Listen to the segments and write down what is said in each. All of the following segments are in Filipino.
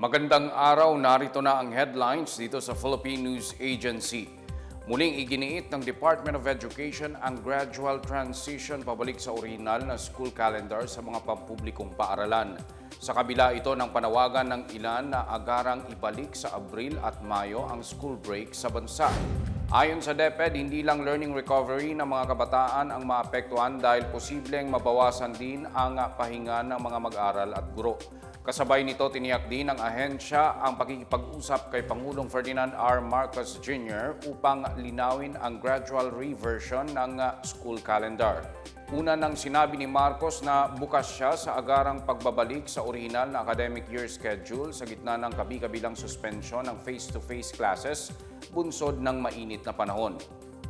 Magandang araw, narito na ang headlines dito sa Philippine News Agency. Muling iginiit ng Department of Education ang gradual transition pabalik sa original na school calendar sa mga pampublikong paaralan. Sa kabila ito ng panawagan ng ilan na agarang ibalik sa Abril at Mayo ang school break sa bansa. Ayon sa DepEd, hindi lang learning recovery ng mga kabataan ang maapektuhan dahil posibleng mabawasan din ang pahinga ng mga mag-aral at guro. Kasabay nito, tiniyak din ng ahensya ang pakikipag-usap kay Pangulong Ferdinand R. Marcos Jr. upang linawin ang gradual reversion ng uh, school calendar. Una nang sinabi ni Marcos na bukas siya sa agarang pagbabalik sa orihinal na academic year schedule sa gitna ng kabi-kabilang suspensyon ng face-to-face classes bunsod ng mainit na panahon.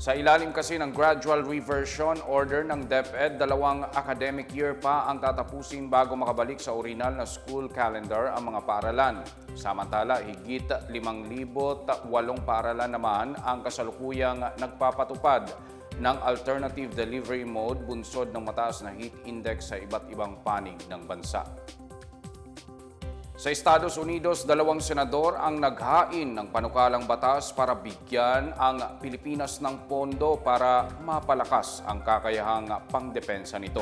Sa ilalim kasi ng gradual reversion order ng DepEd, dalawang academic year pa ang tatapusin bago makabalik sa original na school calendar ang mga paaralan. Samantala, higit 5,008 paaralan naman ang kasalukuyang nagpapatupad ng alternative delivery mode bunsod ng mataas na heat index sa iba't ibang panig ng bansa. Sa Estados Unidos, dalawang senador ang naghain ng panukalang batas para bigyan ang Pilipinas ng pondo para mapalakas ang kakayahang pangdepensa nito.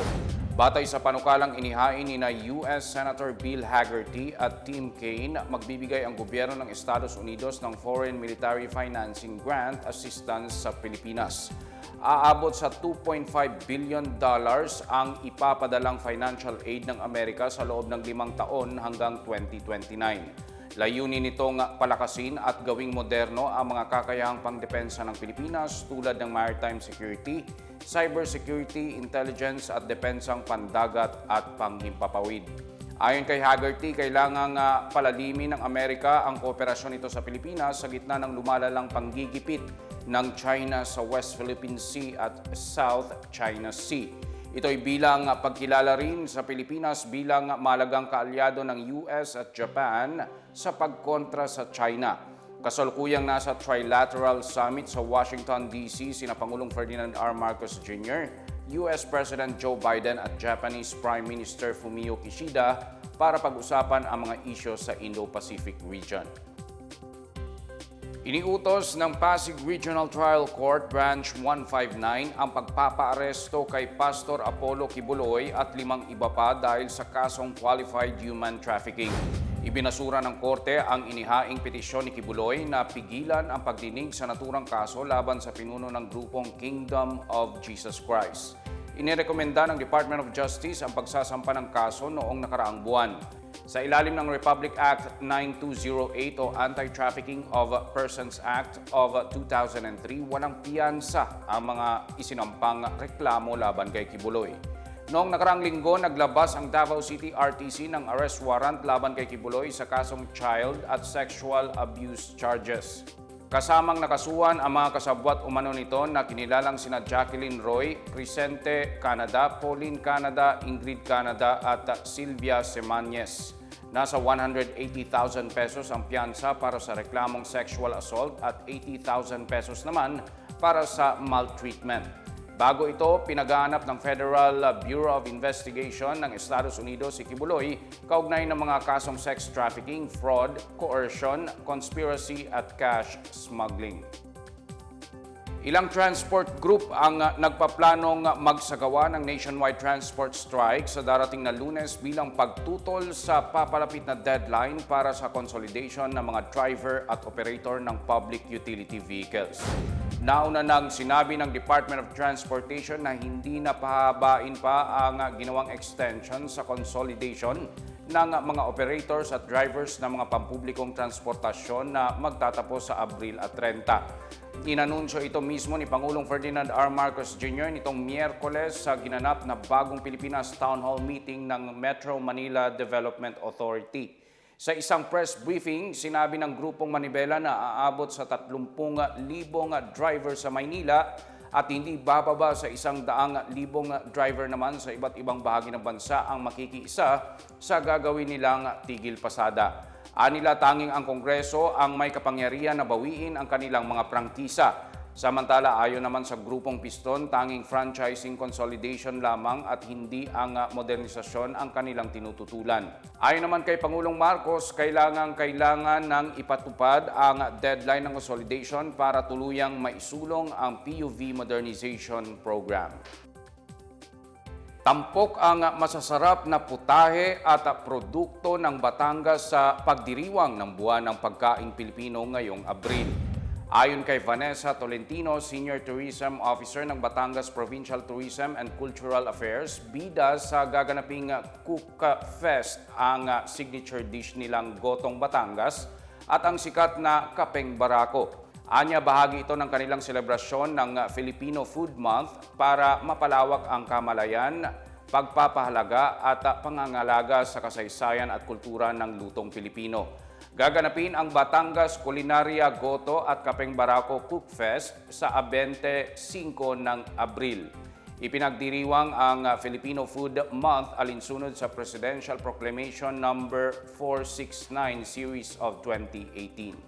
Batay sa panukalang inihain ni na US Senator Bill Haggerty at Tim Kaine, magbibigay ang gobyerno ng Estados Unidos ng Foreign Military Financing Grant Assistance sa Pilipinas aabot sa 2.5 billion dollars ang ipapadalang financial aid ng Amerika sa loob ng limang taon hanggang 2029. Layunin nitong palakasin at gawing moderno ang mga kakayahang pangdepensa ng Pilipinas tulad ng maritime security, cybersecurity, intelligence at depensang pandagat at panghimpapawid. Ayon kay Haggerty, kailangang uh, palalimin ng Amerika ang kooperasyon nito sa Pilipinas sa gitna ng lumalalang panggigipit ng China sa West Philippine Sea at South China Sea. Ito'y bilang pagkilala rin sa Pilipinas bilang malagang kaalyado ng US at Japan sa pagkontra sa China. Kasalukuyang nasa Trilateral Summit sa Washington, D.C. sina Pangulong Ferdinand R. Marcos Jr., US President Joe Biden at Japanese Prime Minister Fumio Kishida para pag-usapan ang mga isyo sa Indo-Pacific region. Iniutos ng Pasig Regional Trial Court Branch 159 ang pagpapaaresto kay Pastor Apollo Kibuloy at limang iba pa dahil sa kasong qualified human trafficking. Ibinasura ng korte ang inihaing petisyon ni Kibuloy na pigilan ang pagdinig sa naturang kaso laban sa pinuno ng grupong Kingdom of Jesus Christ. Inirekomenda ng Department of Justice ang pagsasampa ng kaso noong nakaraang buwan. Sa ilalim ng Republic Act 9208 o Anti-Trafficking of Persons Act of 2003, walang piyansa ang mga isinampang reklamo laban kay Kibuloy. Noong nakaraang linggo, naglabas ang Davao City RTC ng arrest warrant laban kay Kibuloy sa kasong child at sexual abuse charges. Kasamang nakasuhan ang mga kasabwat umano nito na kinilalang sina Jacqueline Roy, Crisente Canada, Pauline Canada, Ingrid Canada at Sylvia Semanyes. Nasa 180,000 pesos ang piyansa para sa reklamong sexual assault at 80,000 pesos naman para sa maltreatment. Bago ito, pinagaanap ng Federal Bureau of Investigation ng Estados Unidos si Kibuloy kaugnay ng mga kasong sex trafficking, fraud, coercion, conspiracy at cash smuggling. Ilang transport group ang uh, nagpaplanong magsagawa ng nationwide transport strike sa darating na lunes bilang pagtutol sa papalapit na deadline para sa consolidation ng mga driver at operator ng public utility vehicles. Nauna nang sinabi ng Department of Transportation na hindi na pahabain pa ang uh, ginawang extension sa consolidation ng mga operators at drivers ng mga pampublikong transportasyon na magtatapos sa Abril at 30. Inanunsyo ito mismo ni Pangulong Ferdinand R. Marcos Jr. nitong Miyerkules sa ginanap na bagong Pilipinas Town Hall meeting ng Metro Manila Development Authority. Sa isang press briefing, sinabi ng grupong Manibela na aabot sa 30,000 driver sa Maynila at hindi bababa sa isang daang libong driver naman sa iba't ibang bahagi ng bansa ang makikiisa sa gagawin nilang tigil pasada. Anila tanging ang Kongreso ang may kapangyarihan na bawiin ang kanilang mga prangkisa. Samantala, ayon naman sa grupong Piston, tanging franchising consolidation lamang at hindi ang ah, modernisasyon ang kanilang tinututulan. Ayon naman kay Pangulong Marcos, kailangan kailangan ng ipatupad ang deadline ng consolidation para tuluyang maisulong ang PUV Modernization Program. Tampok ang masasarap na putahe at produkto ng Batangas sa pagdiriwang ng buwan ng pagkaing Pilipino ngayong Abril. Ayon kay Vanessa Tolentino, Senior Tourism Officer ng Batangas Provincial Tourism and Cultural Affairs, bida sa gaganaping Cook Fest ang signature dish nilang Gotong Batangas at ang sikat na Kapeng Barako. Anya bahagi ito ng kanilang selebrasyon ng Filipino Food Month para mapalawak ang kamalayan, pagpapahalaga at pangangalaga sa kasaysayan at kultura ng lutong Pilipino. Gaganapin ang Batangas Culinaria Goto at Kapeng Barako Cook Fest sa 25 ng Abril. Ipinagdiriwang ang Filipino Food Month alinsunod sa Presidential Proclamation number 469 series of 2018.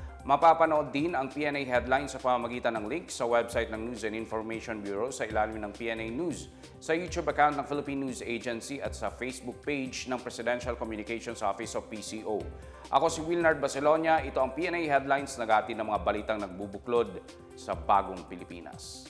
Mapapanood din ang PNA Headlines sa pamamagitan ng link sa website ng News and Information Bureau sa ilalim ng PNA News, sa YouTube account ng Philippine News Agency at sa Facebook page ng Presidential Communications Office of PCO. Ako si Wilnard Baselonia, ito ang PNA Headlines nagati ng mga balitang nagbubuklod sa bagong Pilipinas.